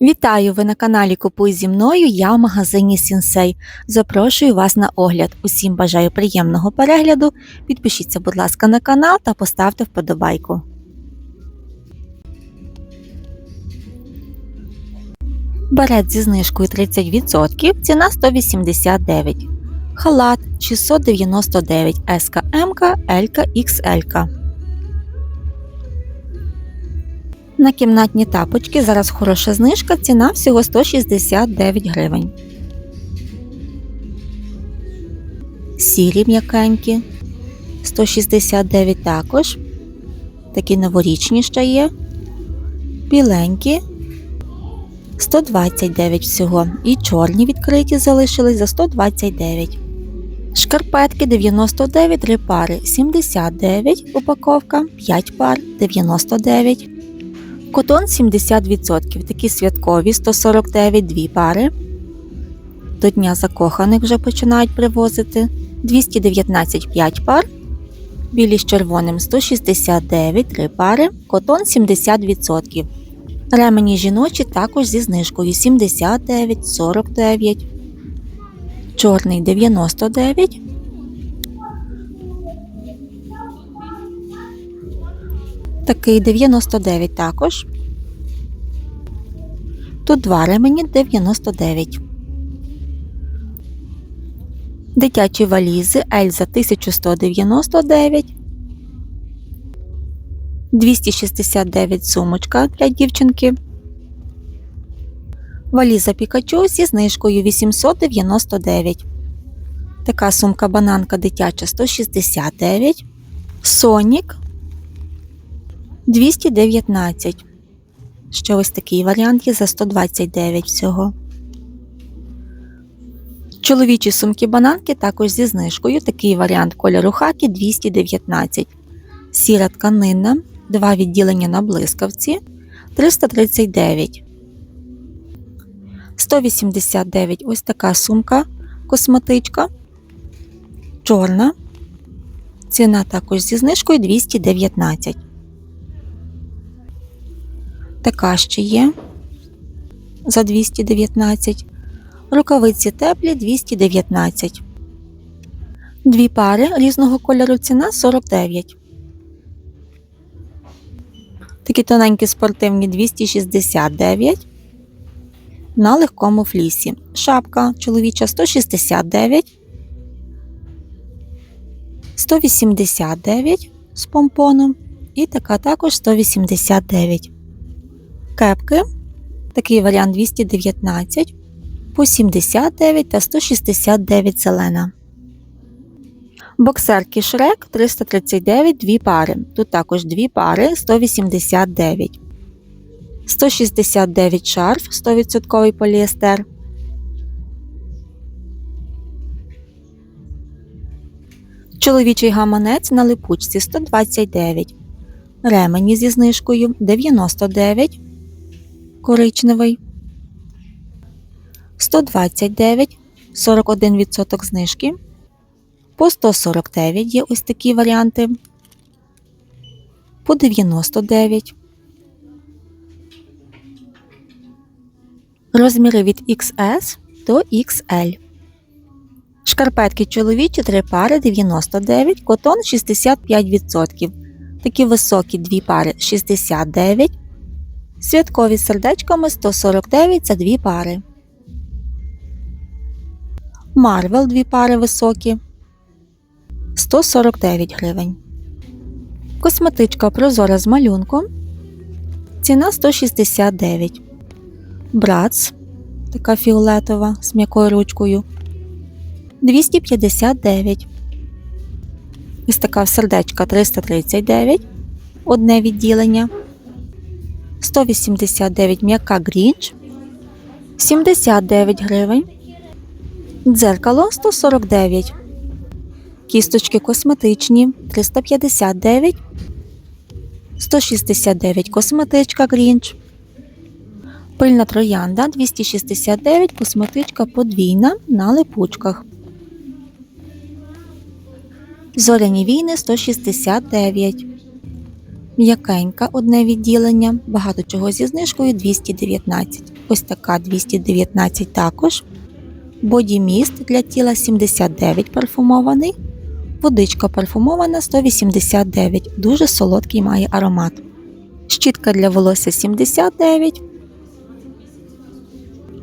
Вітаю! Ви на каналі Купуй зі мною. Я в магазині Сінсей. Запрошую вас на огляд. Усім бажаю приємного перегляду. Підпишіться, будь ласка, на канал та поставте вподобайку. Берет зі знижкою 30%, ціна 189. Халат 699 СК МК ЛК XL. На кімнатні тапочки зараз хороша знижка, ціна всього 169 гривень. Сірі м'якенькі 169 також. Такі новорічні ще є. Біленькі 129 всього. І чорні відкриті залишились за 129. Шкарпетки 99 3 пари 79 упаковка, 5 пар 99. Котон 70%, такі святкові 149 дві пари. До Дня закоханих вже починають привозити 219 5 пар. Білі з червоним 169 3 пари, котон 70%. Ремені жіночі також зі знижкою 79 49. Чорний 99. Такий 99 також. Тут два ремені 99. Дитячі валізи Ельза 1199. 269 сумочка для дівчинки. Валіза Пікачу зі знижкою 899. Така сумка бананка дитяча 169. Сонік 219. Ще ось такий варіант є за 129 всього. Чоловічі сумки бананки також зі знижкою. Такий варіант кольору хакі 219. Сіра тканина. Два відділення на блискавці 339. 189 ось така сумка косметичка. Чорна. Ціна також зі знижкою 219. Така ще є за 219. Рукавиці теплі 219. Дві пари різного кольору ціна 49. Такі тоненькі спортивні 269. На легкому флісі. Шапка чоловіча 169. 189 з помпоном. І така також 189. Кепки. Такий варіант 219 по 79 та 169 зелена. Боксерки Шрек 339 дві пари. Тут також дві пари 189. 169 шарф 100% поліестер. Чоловічий гаманець на липучці 129. Ремені зі знижкою 99. Коричневий. 129, 41% знижки. По 149 є ось такі варіанти. По 99. Розміри від XS до XL. Шкарпетки чоловічі 3 пари 99, котон 65%. Такі високі 2 пари 69. Святкові з сердечками 149 за 2 пари. Марвел 2 пари високі 149 гривень. Косметичка прозора з малюнком. Ціна 169. Братс. Така фіолетова з м'якою ручкою. 259. Ось така сердечка 339. Одне відділення. 189 м'яка грінч. 79 гривень. Дзеркало 149. Кісточки косметичні 359. 169 косметичка Грінч. Пильна троянда 269 косметичка подвійна на липучках. Зоряні війни 169. М'якенька одне відділення. Багато чого зі знижкою 219. ось така 219 також. Бодіміст для тіла 79 парфумований. Водичка парфумована 189, дуже солодкий має аромат. Щітка для волосся 79.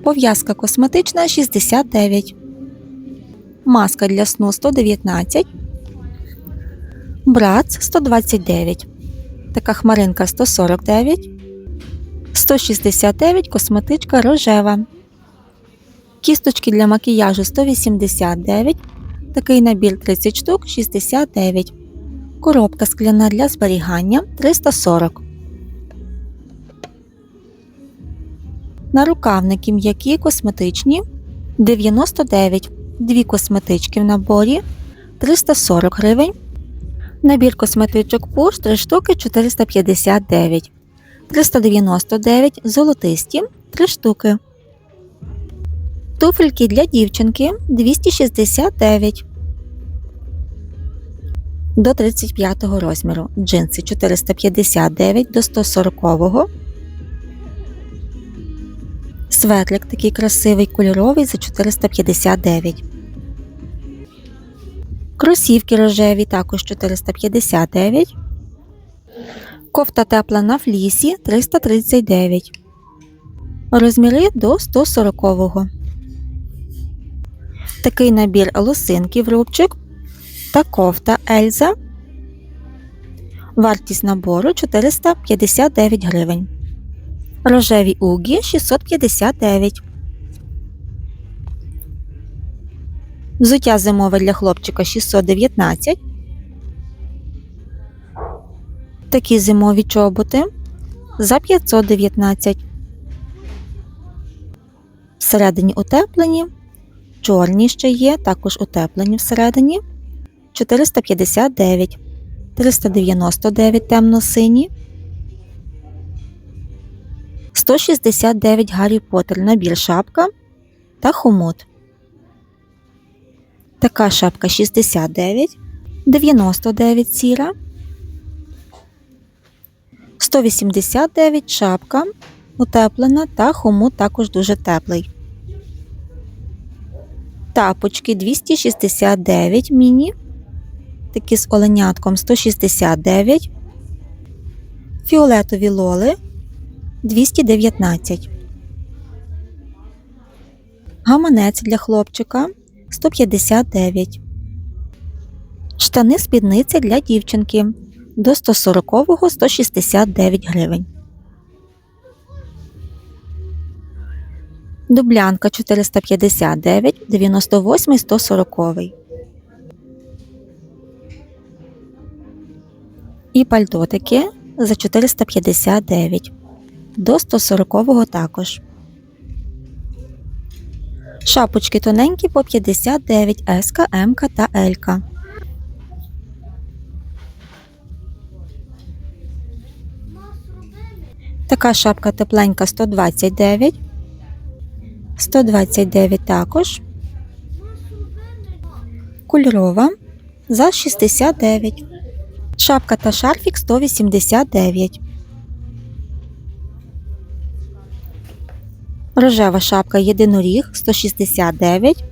Пов'язка косметична 69. Маска для сну 119. Брац 129. Така хмаринка 149. 169 косметичка рожева. Кісточки для макіяжу 189. Такий набір 30 штук 69. Коробка скляна для зберігання 340. Нарукавники м'які косметичні 99. Дві косметички в наборі 340 гривень. Набір косметичок Push 3 штуки 459. 399 золотисті 3 штуки. Туфельки для дівчинки 269 до 35 розміру. Джинси 459 до 140. Светлик такий красивий кольоровий за 459. Кросівки рожеві також 459. Кофта тепла на флісі 339. Розміри до 140. Такий набір лосинків рубчик та кофта Ельза. Вартість набору 459 гривень. Рожеві угі 659. Взуття зимове для хлопчика 619. Такі зимові чоботи за 519. Всередині утеплені. Чорні ще є, також утеплені всередині. 459, 399 темно-сині. 169 Гаррі Поттер набір шапка та хомут. Така шапка 69, 99 сіра. 189 шапка утеплена та хомут також дуже теплий. Тапочки 269 міні. Такі з оленятком 169. Фіолетові лоли 219. Гаманець для хлопчика 159. Штани спідниці для дівчинки до 140 169 гривень. Дублянка 459, 98 140. І пальтотики за 459 до 140 також. Шапочки тоненькі по 59 СК, МК та ЛК. Така шапка тепленька 129. 129 також. Кольорова за 69. Шапка та шарфік 189. Рожева шапка єдиноріг 169.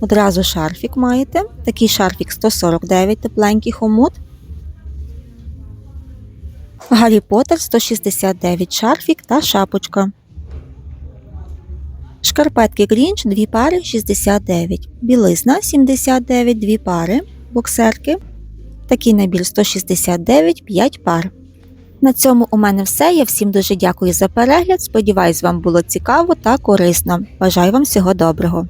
Одразу шарфік маєте. Такий шарфік 149 тепленький хомут. Гаррі Поттер 169 шарфік та шапочка. Шкарпетки Грінч 2 пари 69. Білизна 79 2 пари. Боксерки. Такий набір 169 5 пар. На цьому у мене все. Я всім дуже дякую за перегляд. Сподіваюсь, вам було цікаво та корисно. Бажаю вам всього доброго.